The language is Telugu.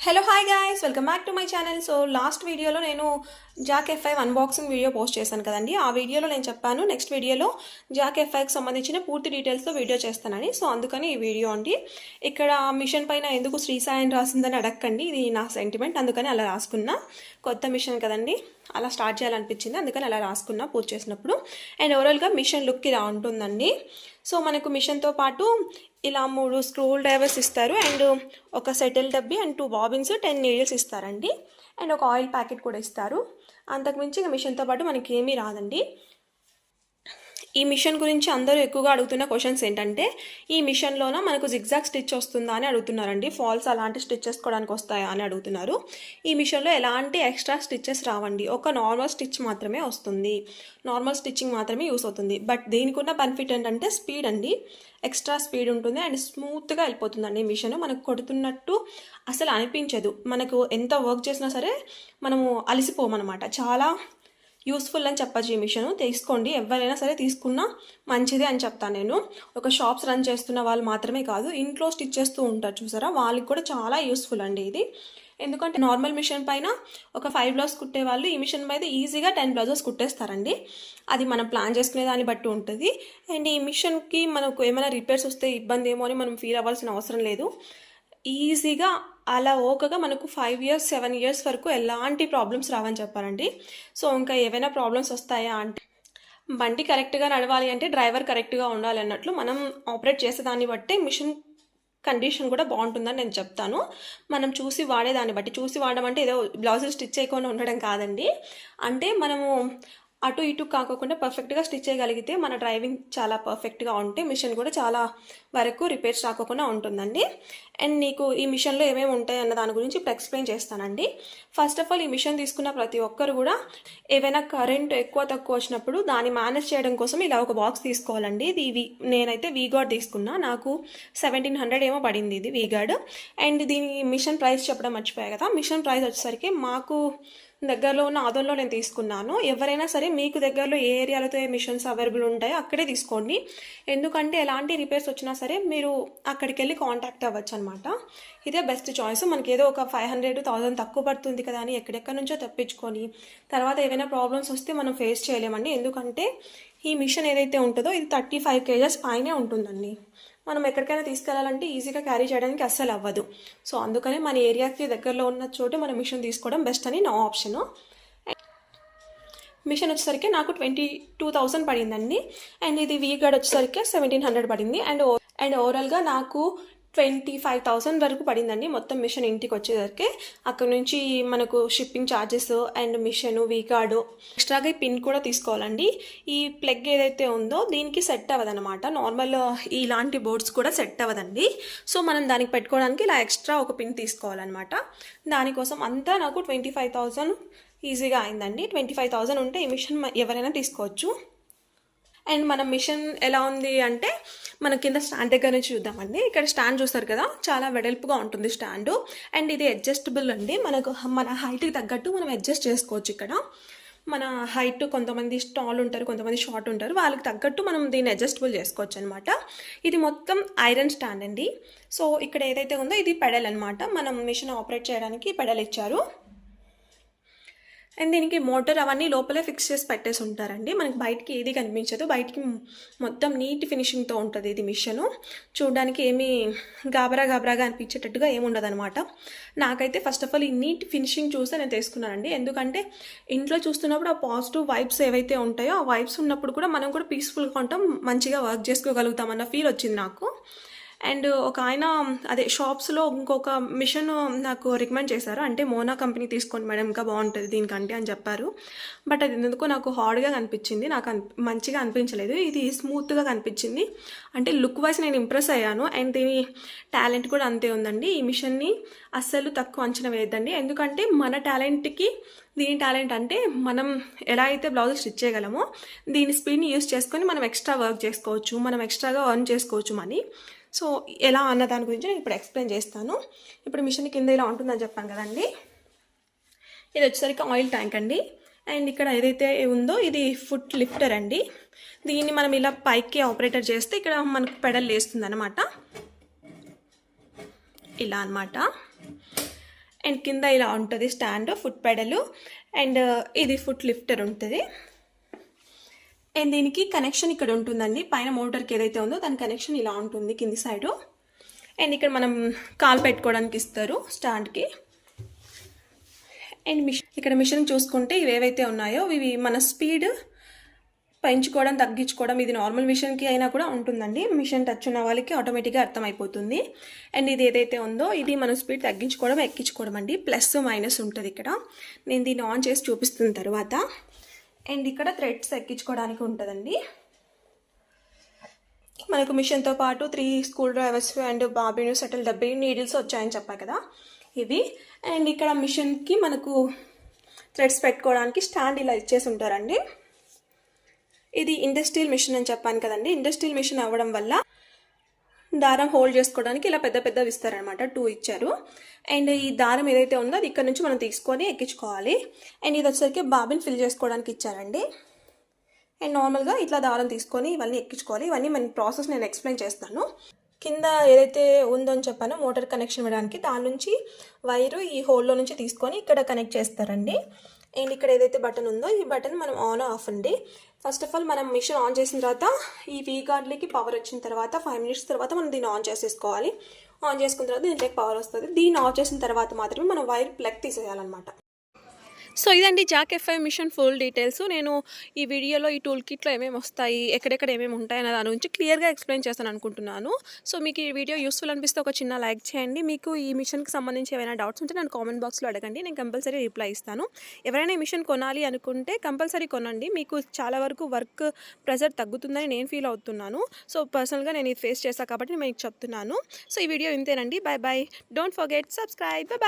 Hello hi guys welcome back to my channel so last వీడియోలో నేను Jack FI unboxing video post చేశాను కదండి. ఆ వీడియోలో నేను చెప్పాను నెక్స్ట్ వీడియోలో జాక్ ఎఫ్ఐకి సంబంధించిన పూర్తి డీటెయిల్స్తో వీడియో చేస్తానని. సో అందుకని ఈ వీడియో అండి. ఇక్కడ మిషన్ పైన ఎందుకు శ్రీసాయన్ రాసిందని అడగండి ఇది నా సెంటిమెంట్ అందుకని అలా రాసుకున్నా. కొత్త మిషన్ కదండి. అలా స్టార్ట్ చేయాలనిపించింది అందుకని అలా రాసుకున్నా పూర్తి చేసినప్పుడు. అండ్ ఓవరాల్గా మిషన్ లుక్ ఇలా ఉంటుందండి. సో మనకు మిషన్తో పాటు ఇలా మూడు స్క్రూ డ్రైవర్స్ ఇస్తారు. అండ్ ఒక shuttle డబ్బి and two bobbins ten needles ఇస్తారండి. అండ్ ఒక ఆయిల్ ప్యాకెట్ కూడా ఇస్తారు. అంతకుమించి ఇక మిషన్తో పాటు మనకి ఏమీ రాదండి. ఈ మిషన్ గురించి అందరూ ఎక్కువగా అడుగుతున్న క్వశ్చన్స్ ఏంటంటే ఈ మిషన్లోన మనకు జిగ్జాగ్ స్టిచ్ వస్తుందా అని అడుగుతున్నారండి. ఫాల్స్ అలాంటి స్టిచ్ చేసుకోవడానికి వస్తాయా అని అడుగుతున్నారు. ఈ మిషన్లో ఎలాంటి ఎక్స్ట్రా స్టిచ్చెస్ రావండి? ఒక నార్మల్ స్టిచ్ మాత్రమే వస్తుంది. నార్మల్ స్టిచ్చింగ్ మాత్రమే యూస్ అవుతుంది. బట్ దీనికి ఉన్న బెనిఫిట్ ఏంటంటే స్పీడ్ అండి. ఎక్స్ట్రా స్పీడ్ ఉంటుంది అండ్ స్మూత్గా వెళ్ళిపోతుందండి ఈ మిషన్ మనకు కొడుతున్నట్టు అసలు అనిపించదు. మనకు ఎంత వర్క్ చేసినా సరే మనము అలసిపోమన్నమాట చాలా యూస్ఫుల్ అని చెప్పచ్చు ఈ మిషన్ తీసుకోండి. ఎవరైనా సరే తీసుకున్నా మంచిదే అని చెప్తాను నేను. ఒక షాప్స్ రన్ చేస్తున్న వాళ్ళు మాత్రమే కాదు ఇంట్లో స్టిచ్ చేస్తూ ఉంటారు చూసారా? వాళ్ళకి కూడా చాలా యూస్ఫుల్ అండి ఇది. ఎందుకంటే నార్మల్ మిషన్ పైన ఒక ఫైవ్ బ్లౌజ్ కుట్టే వాళ్ళు ఈ మిషన్ మీద ఈజీగా టెన్ బ్లౌజెస్ కుట్టేస్తారండి. అది మనం ప్లాన్ చేసుకునే దాన్ని బట్టి ఉంటుంది. అండ్ ఈ మిషన్కి మనకు ఏమైనా రిపేర్స్ వస్తే ఇబ్బంది ఏమో అని మనం ఫీల్ అవ్వాల్సిన అవసరం లేదు. ఈజీగా అలా ఓకగా మనకు ఫైవ్ ఇయర్స్ సెవెన్ ఇయర్స్ వరకు ఎలాంటి ప్రాబ్లమ్స్ రావని చెప్పారండి సో ఇంకా ఏవైనా ప్రాబ్లమ్స్ వస్తాయా అంటే బండి కరెక్ట్గా నడవాలి అంటే డ్రైవర్ కరెక్ట్గా ఉండాలి అన్నట్లు మనం ఆపరేట్ చేసేదాన్ని బట్టే మిషన్ కండిషన్ కూడా బాగుంటుందని నేను చెప్తాను. మనం చూసి వాడేదాన్ని బట్టి చూసి వాడమంటే ఏదో బ్లౌజ్ స్టిచ్ చేయకుండా ఉండడం కాదండి. అంటే మనము అటు ఇటు కాకుండా పర్ఫెక్ట్గా స్టిచ్ చేయగలిగితే మన డ్రైవింగ్ చాలా పర్ఫెక్ట్గా ఉంటే మిషన్ కూడా చాలా వరకు రిపేర్స్ రాకోకుండా ఉంటుందండి. అండ్ నీకు ఈ మిషన్లో ఏమేమి ఉంటాయి అన్న దాని గురించి ఇప్పుడు ఎక్స్ప్లెయిన్ చేస్తానండి. ఫస్ట్ ఆఫ్ ఆల్ ఈ మిషన్ తీసుకున్న ప్రతి ఒక్కరు కూడా ఏవైనా కరెంట్ ఎక్కువ తక్కువ వచ్చినప్పుడు దాన్ని మేనేజ్ చేయడం కోసం ఇలా ఒక బాక్స్ తీసుకోవాలండి. ఇది వి నేనైతే వీగార్డ్ తీసుకున్నా. నాకు సెవెంటీన్ హండ్రెడ్ ఏమో పడింది ఇది వీగార్డ్ అండ్ దీని మిషన్ ప్రైస్ చెప్పడం మర్చిపోయా కదా. మిషన్ ప్రైస్ వచ్చేసరికి మాకు దగ్గరలో ఉన్న ఆదంలో నేను తీసుకున్నాను. ఎవరైనా సరే మీకు దగ్గరలో ఏ ఏరియాలతో ఏ మిషన్స్ అవైలబుల్ ఉంటాయో అక్కడే తీసుకోండి. ఎందుకంటే ఎలాంటి రిపేర్స్ వచ్చినా సరే మీరు అక్కడికి వెళ్ళి కాంటాక్ట్ అవ్వచ్చు అనమాట ఇదే బెస్ట్ చాయిస్ మనకి ఏదో ఒక ఫైవ్ హండ్రెడ్ థౌసండ్ తక్కువ పడుతుంది కదా అని ఎక్కడెక్కడి నుంచో తెప్పించుకొని తర్వాత ఏవైనా ప్రాబ్లమ్స్ వస్తే మనం ఫేస్ చేయలేమండి. ఎందుకంటే ఈ మిషన్ ఏదైతే ఉంటుందో ఇది థర్టీ ఫైవ్ కేజెస్ పైనే ఉంటుందండి. మనం ఎక్కడికైనా తీసుకెళ్ళాలంటే ఈజీగా క్యారీ చేయడానికి అస్సలు అవ్వదు. సో అందుకనే మన ఏరియాకి దగ్గరలో ఉన్న చోటు మనం మిషన్ తీసుకోవడం బెస్ట్ అని నా ఆప్షను. మిషన్ వచ్చేసరికి నాకు ట్వంటీ టూ థౌసండ్ పడిందండి. అండ్ ఇది వీ గడ్ వచ్చేసరికి సెవెంటీన్ హండ్రెడ్ పడింది. అండ్ అండ్ ఓవరాల్గా నాకు ట్వంటీ ఫైవ్ థౌసండ్ వరకు పడిందండి. మొత్తం మిషన్ ఇంటికి వచ్చేసరికి అక్కడ నుంచి మనకు shipping charges and machine V-Guard ఎక్స్ట్రాగా ఈ పిన్ కూడా తీసుకోవాలండి. ఈ ప్లగ్ ఏదైతే ఉందో దీనికి సెట్ అవ్వదనమాట నార్మల్ ఇలాంటి బోర్డ్స్ కూడా సెట్ అవ్వదండి. సో మనం దానికి పెట్టుకోవడానికి ఇలా ఎక్స్ట్రా ఒక పిన్ తీసుకోవాలన్నమాట. దానికోసం అంతా నాకు ట్వంటీ ఫైవ్ థౌసండ్ ఈజీగా అయిందండి. ట్వంటీ ఫైవ్ థౌసండ్ ఉంటే ఈ మిషన్ ఎవరైనా తీసుకోవచ్చు. అండ్ మన మిషన్ ఎలా ఉంది అంటే మన కింద స్టాండ్ దగ్గర నుంచి చూద్దామండి. ఇక్కడ స్టాండ్ చూస్తారు కదా చాలా వెడల్పుగా ఉంటుంది స్టాండ్. అండ్ ఇది అడ్జస్టబుల్ అండి. మనకు మన హైట్కి తగ్గట్టు మనం అడ్జస్ట్ చేసుకోవచ్చు ఇక్కడ. మన హైట్ కొంతమంది స్టాల్ ఉంటారు కొంతమంది షార్ట్ ఉంటారు. వాళ్ళకి తగ్గట్టు మనం దీన్ని అడ్జస్టబుల్ చేసుకోవచ్చు అనమాట ఇది మొత్తం ఐరన్ స్టాండ్ అండి. సో ఇక్కడ ఏదైతే ఉందో ఇది పెడల్ అనమాట మనం మిషన్ ఆపరేట్ చేయడానికి పెడల్ ఇచ్చారు అండ్ దీనికి మోటార్ అవన్నీ లోపలే ఫిక్స్ చేసి పెట్టేసి ఉంటారండి. మనకి బయటికి ఏది కనిపించదు. బయటికి మొత్తం నీట్ ఫినిషింగ్తో ఉంటుంది ఇది మిషను. చూడడానికి ఏమీ గాబరా గాబరాగా అనిపించేటట్టుగా ఏముండదనమాట అనమాట నాకైతే ఫస్ట్ ఆఫ్ ఆల్ ఈ నీట్ ఫినిషింగ్ చూస్తే నేను తీసుకున్నానండి. ఎందుకంటే ఇంట్లో చూస్తున్నప్పుడు ఆ పాజిటివ్ వైబ్స్ ఏవైతే ఉంటాయో ఆ వైబ్స్ ఉన్నప్పుడు కూడా మనం కూడా పీస్ఫుల్గా ఉంటాం మంచిగా వర్క్ చేసుకోగలుగుతాం అన్న ఫీల్ వచ్చింది నాకు. అండ్ uh, ఒక ఆయన అదే షాప్స్లో ఇంకొక మిషన్ uh, నాకు రికమెండ్ చేశారు. అంటే మోనా కంపెనీ తీసుకోండి మేడం ఇంకా బాగుంటుంది దీనికంటే అని చెప్పారు. బట్ అది ఎందుకో నాకు హార్డ్గా కనిపించింది. నాకు అన్ మంచిగా అనిపించలేదు. ఇది స్మూత్గా కనిపించింది. అంటే లుక్ వైజ్ నేను ఇంప్రెస్ అయ్యాను. అండ్ దీని టాలెంట్ కూడా అంతే ఉందండి. ఈ మిషన్ని అస్సలు తక్కువ అంచనా వేయద్దండి. ఎందుకంటే మన టాలెంట్కి దీని టాలెంట్ అంటే మనం ఎలా అయితే బ్లౌజ్ స్టిచ్ చేయగలమో దీని స్పీడ్ని యూస్ చేసుకొని మనం ఎక్స్ట్రా వర్క్ చేసుకోవచ్చు మనం ఎక్స్ట్రాగా అర్న్ చేసుకోవచ్చు మనీ. సో ఎలా అన్న దాని గురించి నేను ఇప్పుడు ఎక్స్ప్లెయిన్ చేస్తాను. ఇప్పుడు మిషన్ కింద ఇలా ఉంటుందని చెప్పాను కదండి. ఇది వచ్చేసరికి ఆయిల్ ట్యాంక్ అండి. అండ్ ఇక్కడ ఏదైతే ఉందో ఇది ఫుట్ లిఫ్టర్ అండి. దీన్ని మనం ఇలా పైకి ఆపరేటర్ చేస్తే ఇక్కడ మనకు పెడల్ వేస్తుంది అనమాట ఇలా అనమాట అండ్ కింద ఇలా ఉంటుంది స్టాండ్ ఫుట్ పెడలు. అండ్ ఇది ఫుట్ లిఫ్టర్ ఉంటుంది. అండ్ దీనికి కనెక్షన్ ఇక్కడ ఉంటుందండి. పైన మోటార్కి ఏదైతే ఉందో దాని కనెక్షన్ ఇలా ఉంటుంది కింది సైడు అండ్ ఇక్కడ మనం కాల్ పెట్టుకోవడానికి ఇస్తారు స్టాండ్కి అండ్ మిషన్ ఇక్కడ మిషన్ చూసుకుంటే ఇవి ఏవైతే ఉన్నాయో ఇవి మన స్పీడ్ పెంచుకోవడం తగ్గించుకోవడం ఇది నార్మల్ మిషన్కి అయినా కూడా ఉంటుందండి. మిషన్ టచ్ ఉన్న వాళ్ళకి ఆటోమేటిక్గా అర్థమైపోతుంది. అండ్ ఇది ఏదైతే ఉందో ఇది మన స్పీడ్ తగ్గించుకోవడం ఎక్కించుకోవడం అండి. ప్లస్ మైనస్ ఉంటుంది ఇక్కడ. నేను దీన్ని ఆన్ చేసి చూపిస్తున్న తర్వాత అండ్ ఇక్కడ థ్రెడ్స్ ఎక్కించుకోవడానికి ఉంటుందండి. మనకు మిషన్తో పాటు three screw drivers and bobbin shuttle డబ్బీ needles వచ్చాయని చెప్పా కదా ఇవి. అండ్ ఇక్కడ మిషన్కి మనకు థ్రెడ్స్ పెట్టుకోవడానికి స్టాండ్ ఇలా ఇచ్చేసి ఉంటారండి. ఇది ఇండస్ట్రియల్ మిషన్ అని చెప్పాను కదండి. ఇండస్ట్రియల్ మిషన్ అవ్వడం వల్ల దారం హోల్డ్ చేసుకోవడానికి ఇలా పెద్ద పెద్దవి ఇస్తారనమాట టూ ఇచ్చారు. అండ్ ఈ దారం ఏదైతే ఉందో అది ఇక్కడ నుంచి మనం తీసుకొని ఎక్కించుకోవాలి. అండ్ ఇది వచ్చేసరికి బాబిన్ ఫిల్ చేసుకోవడానికి ఇచ్చారండి. అండ్ నార్మల్గా ఇట్లా దారం తీసుకొని ఇవన్నీ ఎక్కించుకోవాలి. ఇవన్నీ మన ప్రాసెస్ నేను ఎక్స్ప్లెయిన్ చేస్తాను. కింద ఏదైతే ఉందో అని చెప్పానో మోటార్ కనెక్షన్ ఇవ్వడానికి దాని నుంచి వైరు ఈ హోల్లో నుంచి తీసుకొని ఇక్కడ కనెక్ట్ చేస్తారండి. అండ్ ఇక్కడ ఏదైతే బటన్ ఉందో ఈ బటన్ మనం ఆన్ ఆఫ్ అండి. ఫస్ట్ ఆఫ్ ఆల్ మనం మిషన్ ఆన్ చేసిన తర్వాత ఈ వీ గార్డ్లకి పవర్ వచ్చిన తర్వాత ఫైవ్ మినిట్స్ తర్వాత మనం దీన్ని ఆన్ చేసేసుకోవాలి. ఆన్ చేసుకున్న తర్వాత దీంట్లోకి పవర్ వస్తుంది. దీన్ని ఆఫ్ చేసిన తర్వాత మాత్రమే మనం వైర్ ప్లగ్ తీసేయాలన్నమాట. సో ఇదండి Jack FI machine full details. నేను ఈ వీడియోలో ఈ టూల్ కిట్లో ఏమేమి వస్తాయి ఎక్కడెక్కడ ఏమేమి ఉంటాయి అనే దాని గురించి క్లియర్గా ఎక్స్ప్లెయిన్ చేస్తాను అనుకుంటున్నాను. సో మీకు ఈ వీడియో యూస్ఫుల్ అనిపిస్తే ఒక చిన్న లైక్ చేయండి. మీకు ఈ మిషన్కి సంబంధించి ఏమైనా డౌట్స్ ఉంటే నేను కామెంట్ బాక్స్లో అడగండి. నేను కంపల్సరీ రిప్లై ఇస్తాను. ఎవరైనా ఈ మిషన్ కొనాలి అనుకుంటే కంపల్సరీ కొనండి. మీకు చాలా వరకు వర్క్ ప్రెజర్ తగ్గుతుందని నేను ఫీల్ అవుతున్నాను. సో పర్సనల్గా నేను ఇది ఫేస్ చేస్తాను కాబట్టి నేను మీకు చెప్తున్నాను. సో ఈ వీడియో ఇంతేనండి. Bye bye don't forget subscribe bye